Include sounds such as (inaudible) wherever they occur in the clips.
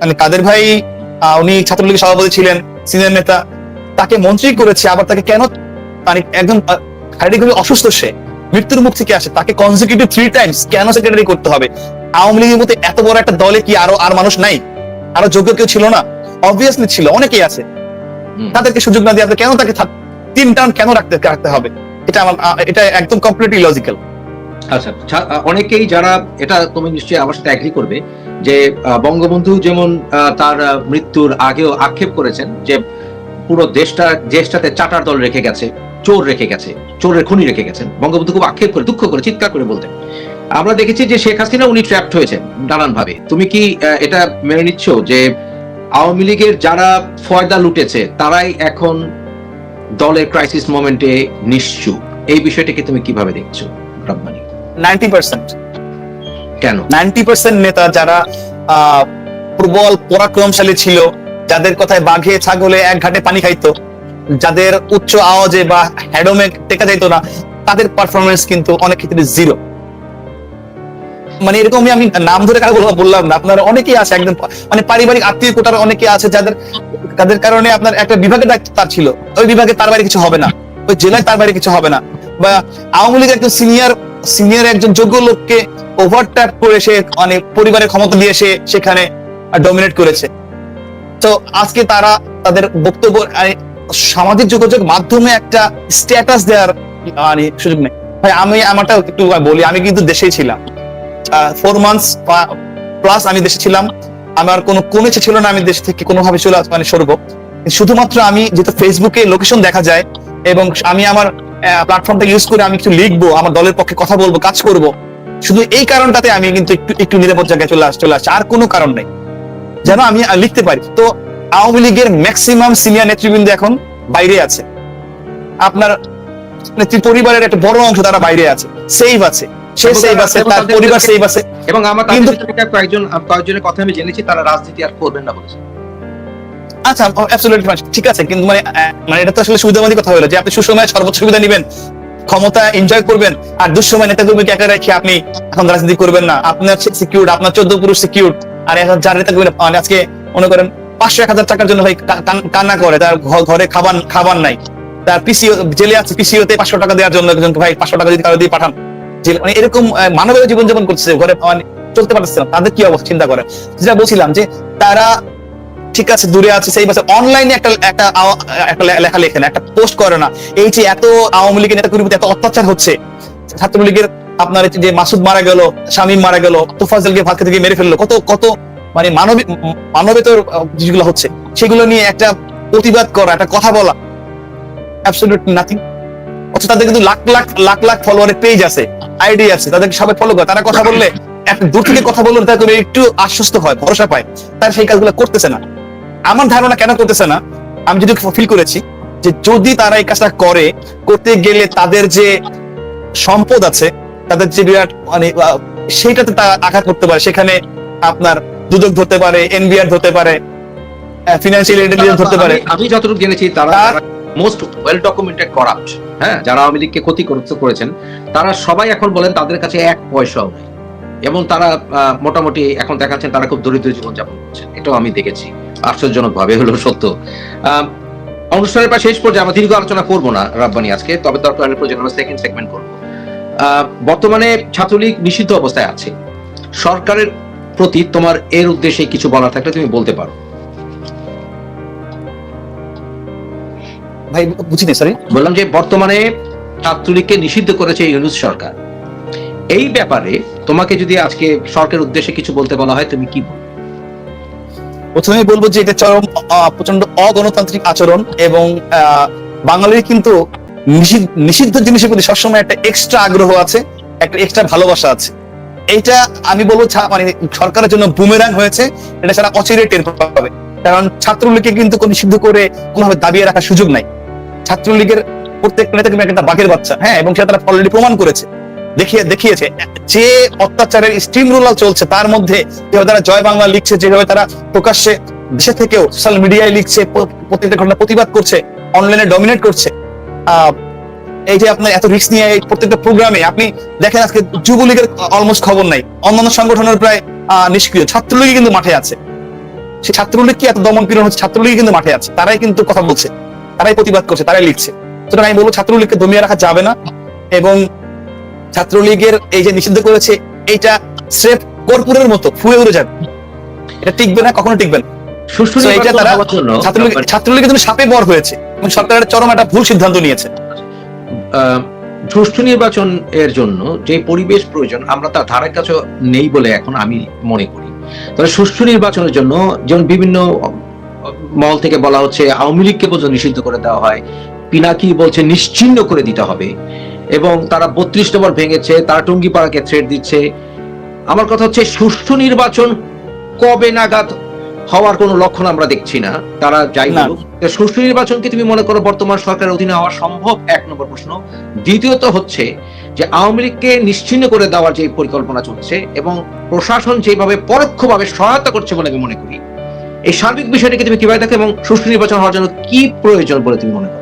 মানে কাদের ভাই উনি ছাত্রলীগের সভাপতি ছিলেন সিনিয়র নেতা তাকে মন্ত্রী করেছে আবার তাকে কেন মানে একদম শারীরিকভাবে অসুস্থ সে মৃত্যুর মুখ থেকে আসে তাকে কনজিকিউটিভ থ্রি টাইমস কেন সেক্রেটারি করতে হবে? আওয়ামী লীগের মধ্যে এত বড় একটা দলে কি আরও আর মানুষ নাই? আরও যোগ্য কেউ ছিল না? অবভিয়াসলি ছিল অনেকেই আছে। তাদেরকে সুযোগ না দিয়ে কেন তাকে তিন টার্ম কেন রাখতে রাখতে হবে? এটা আমার এটা একদম কমপ্লিটলি লজিক্যাল আচ্ছা অনেকেই যারা, এটা তুমি নিশ্চয়ই আমার সাথে অ্যাগ্রি করবে, যে বঙ্গবন্ধু যেমন তার মৃত্যুর আগেও আক্ষেপ করেছেন যে, পুরো দেশটা, দেশটাতে চাটার দল রেখে গেছে, চোর রেখে গেছে, চোরের খুনি রেখে গেছেন। বঙ্গবন্ধু খুব আক্ষেপ করে, দুঃখ করে, চিৎকার করে বলতেন। আমরা দেখেছি যে শেখ হাসিনা উনি ট্র্যাপড হয়েছেন নানান ভাবে তুমি কি এটা মেনে নিচ্ছ যে, আওয়ামী লীগের যারা ফয়দা লুটেছে, তারাই এখন দলের ক্রাইসিস মোমেন্টে নিশ্চুপ? এই বিষয়টাকে তুমি কীভাবে দেখছ, রব্বানি? Ninety percent. কেন? নাইনটি পার্সেন্ট নেতা যারা প্রবল পরাক্রমশালী ছিল যাদের কথায় বাঘে ছাগলে এক ঘাটে পানি খাইতো যাদের উচ্চ আওয়াজে বা হ্যাডোমে টেকা যাইতো না তাদের পারফরমেন্স কিন্তু অনেক ক্ষেত্রে জিরো মানে এরকমই আমি নাম ধরে কারও বললাম- না আপনার অনেকেই আছে একদম মানে পারিবারিক আত্মীয় কোটার অনেকে আছে যাদের তাদের কারণে আপনার একটা বিভাগের দায়িত্ব তার ছিল ওই বিভাগে তার বাইরে কিছু হবে না ওই জেলায় তার বাইরে কিছু হবে না বা আওয়ামী লীগের একজন সিনিয়র সিনিয়র একজন যোগ্য লোককে ওভারট্যাপ করে সে মানে পরিবারের ক্ষমতা দিয়ে সে সেখানে ডমিনেট করেছে। তো আজকে তারা তাদের বক্তব্য সামাজিক যোগাযোগ মাধ্যমে একটা স্ট্যাটাস দেওয়ার মানে সুযোগ নেই। ভাই, আমি আমারটা একটু বলি, আমি কিন্তু দেশেই ছিলাম। ফোর মান্থস প্লাস আমি দেশে ছিলাম। আমার কোনো কোনো ছিল না, আমি দেশ থেকে কোনোভাবে চলে মানে সরবো। শুধুমাত্র আমি যেহেতু ফেসবুকে লোকেশন দেখা যায় এবং আমি আমার প্ল্যাটফর্মটা ইউজ করে আমি কিছু লিখব আমার দলের পক্ষে কথা বলব কাজ করব। শুধু এই কারণটাতে আমি কিন্তু একটু একটু নিরাপদ জায়গায় চলে আস চলে আসছি। আর কোনো কারণ নেই। যেন আমি লিখতে পারি। তো আওয়ামী লীগের ম্যাক্সিমাম সিনিয়র নেতৃবৃন্দ এখন বাইরে আছে। আপনার নেত্রী পরিবারের একটা বড় অংশ তারা বাইরে আছে। সেভ আছে। সে এবং সেভ আছে তার পরিবার সেভ আছে। এবং আমার কিন্তু- কয়েকজন কয়েকজনের কথা আমি জেনেছি তারা রাজনীতি আর করবেন না বলেছে। আচ্ছা ঠিক আছে, কিন্তু মানে মানে এটা তো আসলে সুবিধাবাদী কথা হলো যে আপনি সুসময়ে সর্বোচ্চ সুবিধা নেবেন, ক্ষমতা এনজয় করবেন, আর দুঃসময় নেতা কর্মীকে একা রেখে আপনি এখন রাজনীতি করবেন না। সিকিউর আপনার চোদ্দ পুরুষ সিকিউর আর এখন যার নেতা কর্মী মানে আজকে মনে করেন পাঁচশো এক হাজার টাকার জন্য ভাই কান্না করে, তার ঘরে খাবার খাবার নাই। তার পিসিও, জেলে আছে, পিসিওতে পাঁচশো টাকা দেওয়ার জন্য একজন ভাই পাঁচশো টাকা যদি কারও দিয়ে পাঠান মানে এরকম মানবের জীবন যাপন করছে ঘরে মানে চলতে পারতেছে না, তাদের কি অবস্থা, চিন্তা করে যেটা বলছিলাম যে তারা ঠিক আছে, দূরে আছে, সেই বাসে অনলাইনে একটা একটা একটা লেখা লেখেন, একটা পোস্ট করে না। এই যে এত আওয়ামী লীগের নেতা কর্মীদের এত অত্যাচার হচ্ছে, ছাত্রলীগের আপনার যে মাসুদ মারা গেল, শামীম মারা গেল তোফাজলকে ভাত গিয়ে মেরে ফেলল, কত কত মানে মানবিক মানবেতর যেগুলো হচ্ছে, সেগুলো নিয়ে একটা প্রতিবাদ করা, একটা কথা বলা অ্যাবসলিউট নাথিং অথচ তাদের কিন্তু লাখ লাখ লাখ লাখ ফলোয়ারের পেজ আছে আইডি আছে, তাদেরকে সবাই ফলো করে, তারা কথা বললে একটা দূর থেকে কথা বললে তারা একটু আশ্বস্ত হয়, ভরসা পায়, তারা সেই কাজগুলো করতেছে না। আমার ধারণা কেন করতেছে না? আমি যদি ফিল করেছি যে যদি তারা এই কাজটা করে করতে গেলে তাদের যে সম্পদ আছে তাদের যে বিরাট মানে সেইটাতে তারা আঘাত করতে পারে। সেখানে আপনার দুদক ধরতে পারে এনবিআর ধরতে পারে ফিনান্সিয়াল ইন্টেলিজেন্স ধরতে পারে। আমি- যতটুকু জেনেছি তারা মোস্ট ওয়েল ডকুমেন্টেড করাপ্ট হ্যাঁ যারা আওয়ামী লীগকে ক্ষতি করতে করেছেন তারা সবাই এখন বলেন তাদের কাছে এক পয়সাও নেই। এবং তারা মোটামুটি এখন দেখাচ্ছেন তারা খুব দরিদ্র জীবনযাপন করছেন। এটাও আমি দেখেছি। আশ্চর্যজনক ভাবে হলো সত্য। অনুষ্ঠানের প্রায় শেষ পর্যায়ে আমরা দীর্ঘ আলোচনা করব না রাব্বানি আজকে তবে দরকার হলে আমরা সেকেন্ড সেগমেন্ট করব। বর্তমানে ছাত্রলীগ নিষিদ্ধ অবস্থায় আছে। সরকারের প্রতি তোমার এর উদ্দেশ্যে কিছু বলা থাকলে তুমি বলতে পারো। ভাই বুঝিনি সরি বললাম যে বর্তমানে ছাত্রলীগকে নিষিদ্ধ করেছে ইউনুস সরকার। এই ব্যাপারে তোমাকে যদি আজকে সরকারের উদ্দেশ্যে কিছু বলতে বলা হয় তুমি কি বলবে? প্রথমেই বলব যে এটা চরম প্রচণ্ড অগণতান্ত্রিক আচরণ এবং বাঙালির কিন্তু নিষিদ্ধ- জিনিসের প্রতি সবসময় একটা এক্সট্রা আগ্রহ আছে, একটা এক্সট্রা ভালোবাসা আছে। এইটা আমি বলব মানে সরকারের জন্য বুমেরাং হয়েছে, এটা সারা অচিরে টের পাবে। কারণ ছাত্রলীগকে কিন্তু কোনো নিষিদ্ধ করে কোনোভাবে দাবিয়ে রাখার সুযোগ নাই। ছাত্রলীগের প্রত্যেক নেতা কিন্তু একটা বাঘের বাচ্চা হ্যাঁ এবং সেটা তারা অলরেডি প্রমাণ করেছে। দেখিয়ে দেখিয়েছে, যে অত্যাচারের স্টিম রুলাল চলছে, তার মধ্যে যেভাবে তারা জয় বাংলা লিখছে, যেভাবে তারা প্রকাশ্যে দেশে থেকেও সোশ্যাল মিডিয়ায় লিখছে প্রত্যেকটা ঘটনা প্রতিবাদ করছে অনলাইনে ডমিনেট করছে এই যে আপনার এত রিস্ক নিয়ে এই প্রত্যেকটা প্রোগ্রামে আপনি দেখেন আজকে যুবলীগের অলমোস্ট খবর নাই, অন্যান্য সংগঠনের প্রায় নিষ্ক্রিয়, ছাত্রলীগই কিন্তু মাঠে আছে। সে ছাত্রলীগ কি এত দমন পীড়ন হচ্ছে? ছাত্রলীগ কিন্তু মাঠে আছে, তারাই কিন্তু কথা বলছে, তারাই প্রতিবাদ করছে, তারাই লিখছে। সুতরাং আমি বলব ছাত্রলীগকে দমিয়ে রাখা যাবে না, এবং ছাত্রলীগের এই যে নিষিদ্ধ করেছে এইটা স্রেফ কর্পূরের মতো ফুয়ে উড়ে যাবে। এটা টিকবে না কখনো টিকবে না। তারা ছাত্রলীগ ছাত্রলীগের জন্য সাপে বর হয়েছে এবং সরকারের চরম একটা ভুল সিদ্ধান্ত নিয়েছে। সুষ্ঠু নির্বাচন এর জন্য যে পরিবেশ প্রয়োজন আমরা তার ধারের কাছে নেই বলে এখন আমি মনে করি। তবে সুষ্ঠু নির্বাচনের জন্য যেমন বিভিন্ন মল থেকে বলা হচ্ছে আওয়ামী লীগকে পর্যন্ত নিষিদ্ধ করে দেওয়া হয়। পিনাকি বলছে নিশ্চিহ্ন করে দিতে হবে। এবং তারা বত্রিশ নম্বর ভেঙেছে তারা টুঙ্গিপাড়াকে থ্রেট দিচ্ছে। আমার কথা হচ্ছে সুষ্ঠু নির্বাচন কবে নাগাদ হওয়ার কোনো লক্ষণ আমরা দেখছি না। তারা যাই তো সুষ্ঠু নির্বাচনকে তুমি মনে করো বর্তমান সরকারের অধীনে হওয়া সম্ভব? এক নম্বর প্রশ্ন। দ্বিতীয়ত হচ্ছে যে আওয়ামী লীগকে নিশ্চিন্ন করে দেওয়ার যে পরিকল্পনা চলছে এবং প্রশাসন যেভাবে পরোক্ষভাবে সহায়তা করছে বলে আমি মনে করি এই সার্বিক বিষয়টিকে তুমি কীভাবে দেখো এবং সুষ্ঠু নির্বাচন হওয়ার জন্য কি প্রয়োজন বলে তুমি মনে করো?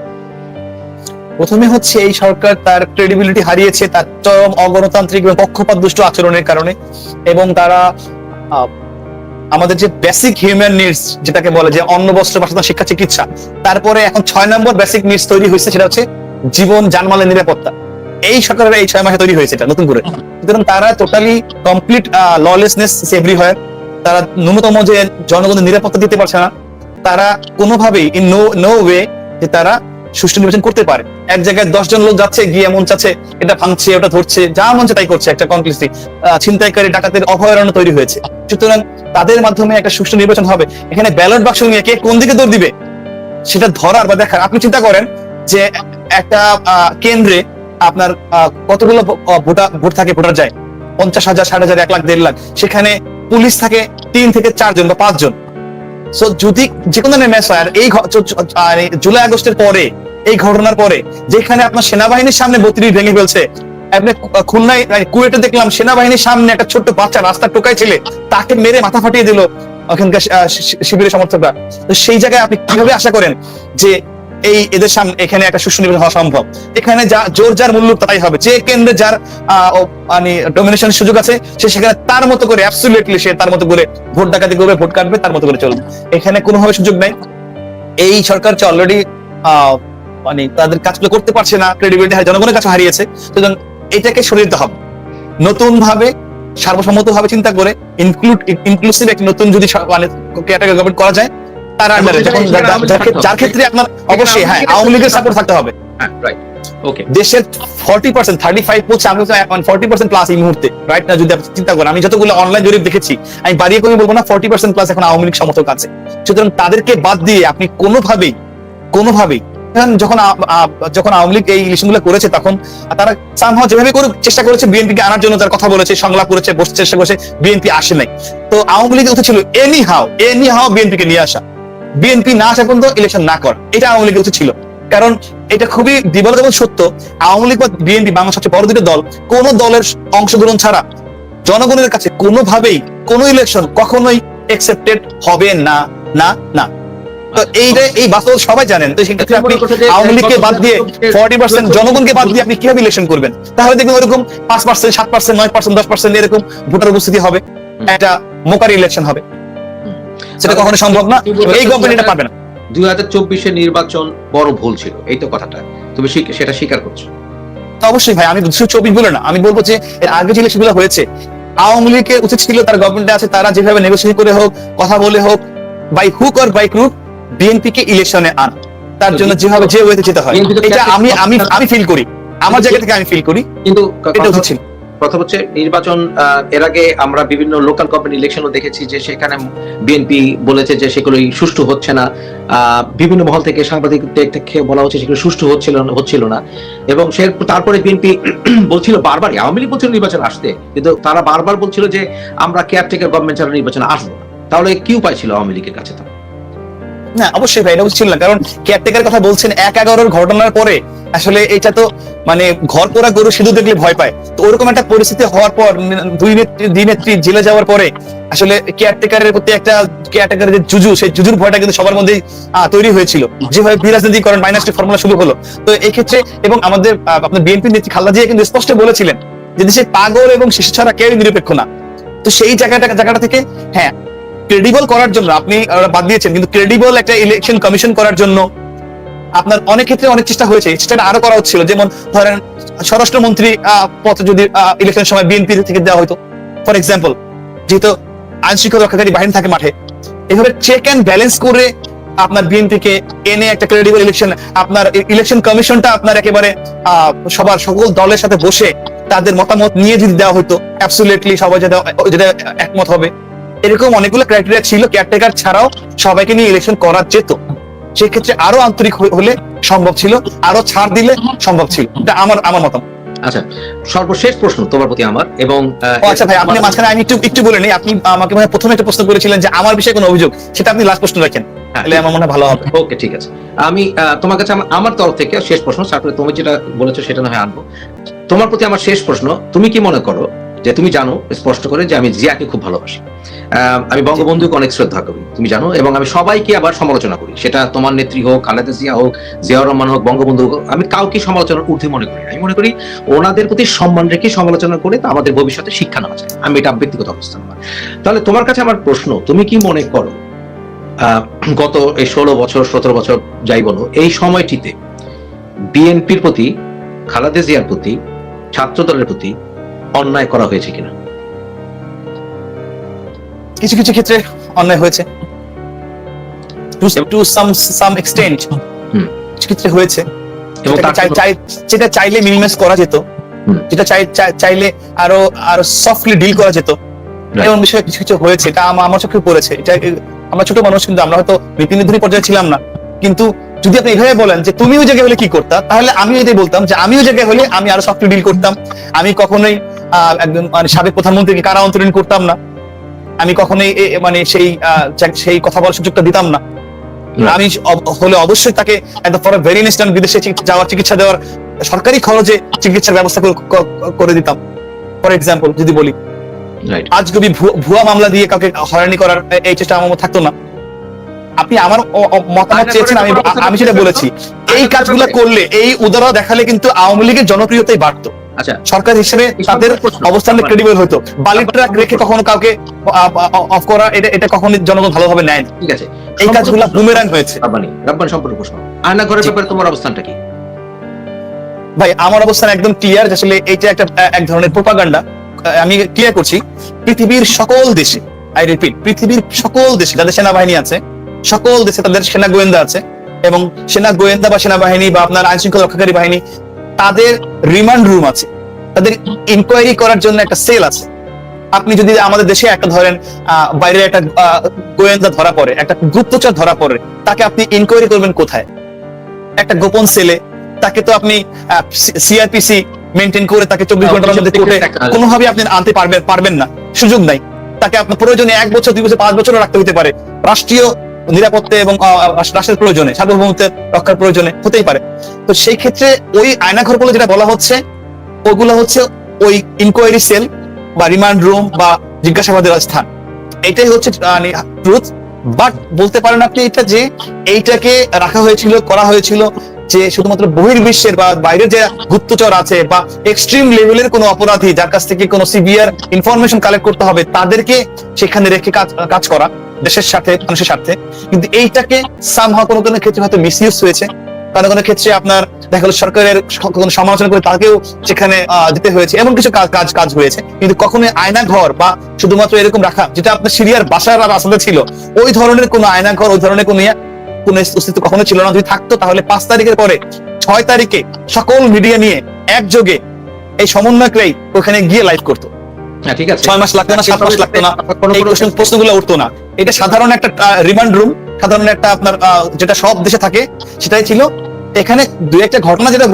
প্রথমে হচ্ছে এই সরকার তার ক্রেডিবিলিটি হারিয়েছে তার চরম অগণতান্ত্রিক এবং পক্ষপাত দুষ্ট আচরণের কারণে এবং তারা আমাদের যে বেসিক হিউম্যান নিডস যেটাকে বলে যে অন্ন, বস্ত্র, বাসস্থান, শিক্ষা, চিকিৎসা, তারপরে এখন ছয় নম্বর বেসিক নিডস তৈরি হয়েছে সেটা হচ্ছে জীবন জানমালের নিরাপত্তা। এই সরকারের এই ছয় মাসে তৈরি হয়েছে এটা নতুন করে। সুতরাং তারা টোটালি কমপ্লিট ললেসনেস এভরিহোয়ার তারা ন্যূনতম যে জনগণের নিরাপত্তা দিতে পারছে না, তারা কোনোভাবেই ইন নো নো ওয়ে যে তারা সুষ্ঠু নির্বাচন করতে পারে। এক জায়গায় দশজন লোক যাচ্ছে, গিয়ে মন চাচ্ছে, এটা ভাঙছে, ওটা ধরছে, যা মন তাই করছে, একটা কমপ্লিসি ছিনতাইকারী ডাকাতের অভয়ারণ্য তৈরি হয়েছে। সুতরাং তাদের মাধ্যমে একটা সুষ্ঠু নির্বাচন হবে। এখানে ব্যালট বাক্স নিয়ে কে কোন দিকে দৌড় দিবে, সেটা ধরার বা দেখার। আপনি চিন্তা করেন যে একটা কেন্দ্রে আপনার কতগুলো ভোট থাকে, ভোটার যায়? পঞ্চাশ হাজার, ষাট হাজার, এক লাখ, দেড় লাখ। সেখানে পুলিশ থাকে তিন থেকে চারজন বা পাঁচজন। সো যদি যে কোনো ধরনের ম্যাচ হয় আর এই জুলাই আগস্টের পরে এই ঘটনার পরে যেখানে আপনার সেনাবাহিনীর সামনে বত্রিশ ভেঙে ফেলছে। খুলনায় কুয়েটে দেখলাম সেনাবাহিনীর সামনে একটা ছোট্ট বাচ্চা রাস্তা টোকাই ছেলে, তাকে মেরে মাথা ফাটিয়ে দিল ওখানকার শিবিরের সমর্থকরা। তো সেই জায়গায় আপনি কীভাবে আশা করেন যে এই এদের সামনে এখানে একটা সুষ্ঠু নির্বাচন হওয়া সম্ভব? এখানে যা জোর যার মূল্য তাই হবে। যে কেন্দ্রে যার মানে ডোমিনেশন সুযোগ আছে, সে সেখানে তার মতো করে অ্যাবসুলেটলি সে তার মতো করে ভোট ডাকাতি করবে, ভোট কাটবে, তার মতো করে চলবে। এখানে কোনোভাবে সুযোগ নাই। এই সরকার অলরেডি মানে তাদের কাজগুলো করতে পারছে না ক্রেডিবিলিটি জনগণের কাছে হারিয়েছে। সুতরাং এটাকে সরিয়ে দিতে হবে। নতুন ভাবে সার্বসম্মত ভাবে চিন্তা করে ইনক্লুড ইনক্লুসিভ একটি নতুন যদি মানে ক্যাটাগরি গভর্নমেন্ট করা যায় তার আন্ডারে যখন যার- ক্ষেত্রে- আপনার অবশ্যই হ্যাঁ আওয়ামী লীগের সাপোর্ট থাকতে হবে। হ্যাঁ রাইট ওকে দেশের ফর্টি পার্সেন্ট থার্টি ফাইভ বলছে আমি ফর্টি পার্সেন্ট প্লাস এই মুহূর্তে রাইট না যদি আপনি চিন্তা করেন আমি যতগুলো অনলাইন জরিপ দেখেছি আমি বাড়িয়ে করে বলব না ফর্টি পার্সেন্ট প্লাস এখন আওয়ামী লীগ সমর্থক আছে। সুতরাং তাদেরকে বাদ দিয়ে আপনি কোনোভাবেই কোনোভাবেই যখন যখন আওয়ামী লীগ এই ইলেকশনগুলো করেছে তখন, তারা সামহাও যেভাবে করে চেষ্টা করেছে বিএনপি কে আনার জন্য, তার কথা বলেছে, সংলাপ করেছে, বসতে চেষ্টা করেছে, বিএনপি আসে নাই। তো আওয়ামী লীগের উচিত ছিল anyhow anyhow BNP কে নিয়ে আসা। বিএনপি না আসা পর্যন্ত ইলেকশন না কর। এটা আওয়ামী লীগের উচিত ছিল। কারণ এটা খুবই দিবালত এবং সত্য, আওয়ামী লীগ বা বিএনপি বাংলার সবচেয়ে বড় দুটো দল, কোন দলের অংশগ্রহণ ছাড়া জনগণের কাছে কোনোভাবেই কোন ইলেকশন কখনোই একসেপ্টেড হবে না না না। তো এইটা এই বাস্তব সবাই জানেন তো সেক্ষেত্রে আপনি আওয়ামী লীগকে বাদ দিয়ে ফর্টি পার্সেন্ট জনগণকে বাদ দিয়ে আপনি কীভাবে ইলেকশন করবেন? তাহলে দেখবেন ওরকম পাঁচ পার্সেন্ট সাত পার্সেন্ট নয় পার্সেন্ট দশ পার্সেন্ট এরকম ভোটার উপস্থিতি হবে একটা মোকারি ইলেকশন হবে। সেটা কখনো সম্ভব না এই গভর্নমেন্ট এটা পারবে না। দুই হাজার চব্বিশের নির্বাচন বড় ভুল ছিল এই তো কথাটা। তুমি সেটা স্বীকার করছ। অবশ্যই ভাই আমি দুশো চব্বিশ বলে না আমি বলব যে এর আগে যে ইলেকশন হয়েছে আওয়ামী লীগের উচিত ছিল তার গভর্নমেন্টে আছে তারা যেভাবে নেগোসিয়েট করে হোক কথা বলে হোক by hook or by crook BNP কে ইলেকশনে আন। তার জন্য যেভাবে যে ওয়েতে যেতে হয়। এটা আমি আমি আমি ফিল করি। আমার জায়গা থেকে আমি ফিল করি। কিন্তু এটা উচিত কথা হচ্ছে। নির্বাচন এর আগে আমরা বিভিন্ন লোকাল গভর্নমেন্ট ইলেকশনও দেখেছি যে সেখানে বিএনপি বলেছে যে সেগুলোই সুষ্ঠু হচ্ছে না। বিভিন্ন মহল থেকে সাংবাদিক থেকে বলা হচ্ছে সেগুলো সুষ্ঠু হচ্ছিল না হচ্ছিল না। এবং সে তারপরে বিএনপি (clears throat) বলছিল বারবারই আওয়ামী লীগ বলছিল নির্বাচন আসতে। কিন্তু তারা বারবার বলছিল যে আমরা কেয়ারটেকার গভর্নমেন্ট ছাড়া নির্বাচন আসব না। তাহলে কি উপায় ছিল আওয়ামী লীগের কাছে? তখন? না, অবশ্যই ভাই, এটা ছিল না। কারণ কেয়ারটেকার কথা বলছেন এক এগারোর ঘটনার পরে, আসলে এটা তো মানে ঘর পোড়া গরু সিধু দেখলে ভয় পায়। তো ওরকম একটা পরিস্থিতি হওয়ার পর দুই নেত্রী দুই নেত্রী জেলে যাওয়ার পরে, আসলে কেয়ারটেকারের প্রতি একটা কেয়ারটেকারের যে জুজু, সেই জুজুর ভয়টা কিন্তু সবার মধ্যেই তৈরি হয়েছিল। যেভাবে বিরাজনীতিকরণ মাইনাসটি ফর্মুলা শুরু হলো। তো এই ক্ষেত্রে এবং আমাদের আপনার বিএনপি নেত্রী খালেদা জিয়া কিন্তু স্পষ্ট বলেছিলেন যে দেশে পাগল এবং শিশু ছাড়া কেউই নিরপেক্ষ না। তো সেই জায়গাটা জায়গাটা থেকে হ্যাঁ ক্রেডিবল করার জন্য আপনি বাদ দিয়েছেন কিন্তু ক্রেডিবল একটা ইলেকশন কমিশন করার জন্য আপনার অনেক ক্ষেত্রে অনেক চেষ্টা হয়েছে। চেষ্টাটা আরও করা হচ্ছিল। যেমন ধরেন স্বরাষ্ট্রমন্ত্রী আহ, পদ যদি ইলেকশনের সময় বিএনপি থেকে দেওয়া হতো ফর এক্সাম্পল যেহেতু আইন শৃঙ্খলা রক্ষাকারী বাহিনী থাকে মাঠে এভাবে চেক অ্যান্ড ব্যালেন্স করে আপনার বিএনপি কে এনে একটা ক্রেডিবল ইলেকশন আপনার ইলেকশন কমিশনটা আপনার একেবারে সবার সকল দলের সাথে বসে তাদের মতামত নিয়ে যদি দেওয়া হতো অ্যাবসুলেটলি সবাই যেটা যেটা একমত হবে। এরকম অনেকগুলো ক্রাইটেরিয়া ছিল কেয়ারটেকার ছাড়াও সবাইকে নিয়ে ইলেকশন করা যেত। সেক্ষেত্রে আরও আন্তরিক হলে সম্ভব ছিল আরও ছাড় দিলে সম্ভব ছিল। এটা আমার আমার মতামত। আচ্ছা সর্বশেষ প্রশ্ন তোমার প্রতি আমার এবং আচ্ছা ভাই আপনি মাঝখানে আমি একটু একটু বলে নিই। আপনি আমাকে মানে প্রথমে একটা প্রশ্ন করেছিলেন যে আমার বিষয়ে কোনো অভিযোগ সেটা আপনি লাস্ট প্রশ্ন রাখেন। হ্যাঁ, তাহলে আমার মনে হয় ভালো হবে। ওকে ঠিক আছে। আমি তোমার কাছে আমার- আমার তরফ থেকে শেষ প্রশ্ন তারপরে তুমি যেটা বলেছ সেটা না হয় আনব। তোমার প্রতি আমার শেষ প্রশ্ন তুমি কি মনে করো যে তুমি জানো, স্পষ্ট করে যে আমি জিয়াকে খুব ভালোবাসি। আমি বঙ্গবন্ধুকে অনেক শ্রদ্ধা করি, তুমি জানো, এবং আমি সবাইকে আবার সমালোচনা করি। সেটা তোমার নেত্রী হোক, খালেদা জিয়া হোক, জিয়াউর রহমান হোক, বঙ্গবন্ধু হোক, আমি কাউকে সমালোচনার ঊর্ধ্বে মনে করি আমি মনে করি ওনাদের প্রতি সম্মান রেখে সমালোচনা করে তা আমাদের ভবিষ্যতে শিক্ষা নেওয়া যায়। আমি এটা ব্যক্তিগত অবস্থান আমার। তাহলে তোমার কাছে আমার প্রশ্ন, তুমি কি মনে করো গত এই ষোলো বছর, সতেরো বছর যাই বলো, এই সময়টিতে বিএনপির প্রতি, খালেদা জিয়ার প্রতি ছাত্র দলের প্রতি অন্যায় করা হয়েছে কিনা? কিছু কিছু ক্ষেত্রে অন্যায় হয়েছে। টু সাম সাম এক্সটেন্ট কিছু ক্ষেত্রে হয়েছে। যেটা চাইলে মিনিমাইজ করা যেত যেটা চাই- চাই- চাইলে আরও আরও সফটলি ডিল করা যেত। এমন বিষয়ে কিছু কিছু হয়েছে এটা আমার চোখে পড়েছে। এটা আমরা ছোট মানুষ কিন্তু আমরা হয়তো নীতি নির্ধারী পর্যায়ে ছিলাম না। কিন্তু যদি আপনি এভাবে বলেন যে তুমি ওই জায়গায় হলে কি করতা তাহলে আমি এটাই বলতাম যে আমি ওই জায়গায় হলে আমি আরও সফটলি ডিল করতাম। আমি কখনোই একজন মানে সাবেক প্রধানমন্ত্রীকে কারা অন্তরীণ করতাম না? আমি কখনোই মানে সেই সেই কথা বলার সুযোগটা দিতাম না। আমি হলে অবশ্যই তাকে ফর ভেরি ইনস্ট্যান্ট বিদেশে যাওয়ার চিকিৎসা দেওয়ার সরকারি খরচে চিকিৎসার ব্যবস্থা করে- দিতাম। ফর এক্সাম্পল যদি বলি। আজ ভুয়া- ভুয়া মামলা দিয়ে কাউকে হয়রানি করার এই চেষ্টা আমার থাকতো না। আপনি আমার মতামত চেয়েছেন আমি আমি সেটা বলেছি। এই কাজগুলো করলে এই উদাহরণ দেখালে কিন্তু আওয়ামী লীগের জনপ্রিয়তাই বাড়তো। আচ্ছা। সরকার হিসেবে তাদের অবস্থান ক্রেডিবল হতো। বালির ট্রাক রেখে কখনো কাউকে অফ করা এটা এটা কখনো জনগণ ভালোভাবে নেয় ঠিক আছে। এই কাজগুলো বুমেরাং হয়েছে। রাব্বানি রাব্বানি সম্পর্ক প্রশ্ন। আয়না ঘরের ব্যাপারে তোমার অবস্থানটা কি? ভাই আমার অবস্থান একদম ক্লিয়ার আসলে এইটা একটা এক ধরনের প্রোপাগান্ডা আমি ক্লিয়ার করছি পৃথিবীর সকল দেশে আই রিপিট পৃথিবীর সকল দেশে যাদের সেনাবাহিনী আছে সকল দেশে তাদের সেনা গোয়েন্দা আছে এবং সেনা গোয়েন্দা বা সেনাবাহিনী বা আপনার আইন শৃঙ্খলা রক্ষাকারী বাহিনী তাদের রিমান্ড রুম আছে। তাদের ইনকোয়ারি করার জন্য একটা সেল আছে। আপনি যদি আমাদের দেশে একটা ধরেন বাইরে একটা গোয়েন্দা ধরা পড়ে একটা গুপ্তচর ধরা পড়ে তাকে আপনি ইনকোয়ারি করবেন কোথায়? একটা গোপন সেলে তাকে তো আপনি সিআরপিসি মেনটেন করে তাকে চব্বিশ ঘণ্টার মধ্যে কোর্টে কোনোভাবে আপনি আনতে পারবেন পারবেন না। সুযোগ নাই। তাকে আপনার প্রয়োজনে এক বছর দুই বছর পাঁচ বছরও রাখতে হতে পারে। রাষ্ট্রীয় নিরাপত্তা এবং রাষ্ট্রের প্রয়োজনে সার্বভৌমত্বের রক্ষার প্রয়োজনে হতেই পারে। তো সেই ক্ষেত্রে ওই আয়নাঘরগুলো যেটা বলা হচ্ছে, ওগুলো হচ্ছে ওই ইনকোয়ারি সেল বা রিমান্ড রুম বা জিজ্ঞাসাবাদের স্থান। এটাই হচ্ছে ট্রুথ বাট বলতে পারেন আপনি এটা যে এইটাকে রাখা হয়েছিল, করা হয়েছিল যে শুধুমাত্র বহির্বিশ্বের বা বাইরের যে গুপ্তচর আছে বা এক্সট্রিম লেভেলের কোনো অপরাধী, যার কাছ থেকে কোনো সিভিয়ার ইনফরমেশন কালেক্ট করতে হবে, তাদেরকে সেখানে রেখে কাজ কাজ করা। দেশের সাথে, মানুষের স্বার্থে কিন্তু এইটাকে সামহা কোনো কোনো ক্ষেত্রে হয়তো মিসইউজ হয়েছে। কোনো কোনো ক্ষেত্রে আপনার দেখা গেলো সরকারের কোনো সমালোচনা করে তাকেও সেখানে যেতে হয়েছে। এমন কিছু কাজ কাজ কাজ হয়েছে। কিন্তু কখনোই আয়না ঘর বা শুধুমাত্র এরকম রাখা, যেটা আপনার সিরিয়ার বাসার আসাদে ছিল, ওই ধরনের কোনো আয়না ঘর ওই ধরনের কোনো কোনো অস্তিত্ব কখনো ছিল না। যদি থাকতো, তাহলে পাঁচ তারিখের পরে, ছয় তারিখে সকল মিডিয়া নিয়ে একযোগে এই সমন্বয়করাই ওখানে গিয়ে লাইভ করতো। ঠিক আছে। ছয় মাস লাগতো না সাত মাস লাগতো না। এই প্রশ্নগুলো উঠতো না। এটা সাধারণ একটা রিমান্ড রুম সাধারণ একটা আপনার আহ, যেটা সব দেশে থাকে সেটাই ছিল। এখানে দু একটা ঘটনা যেটা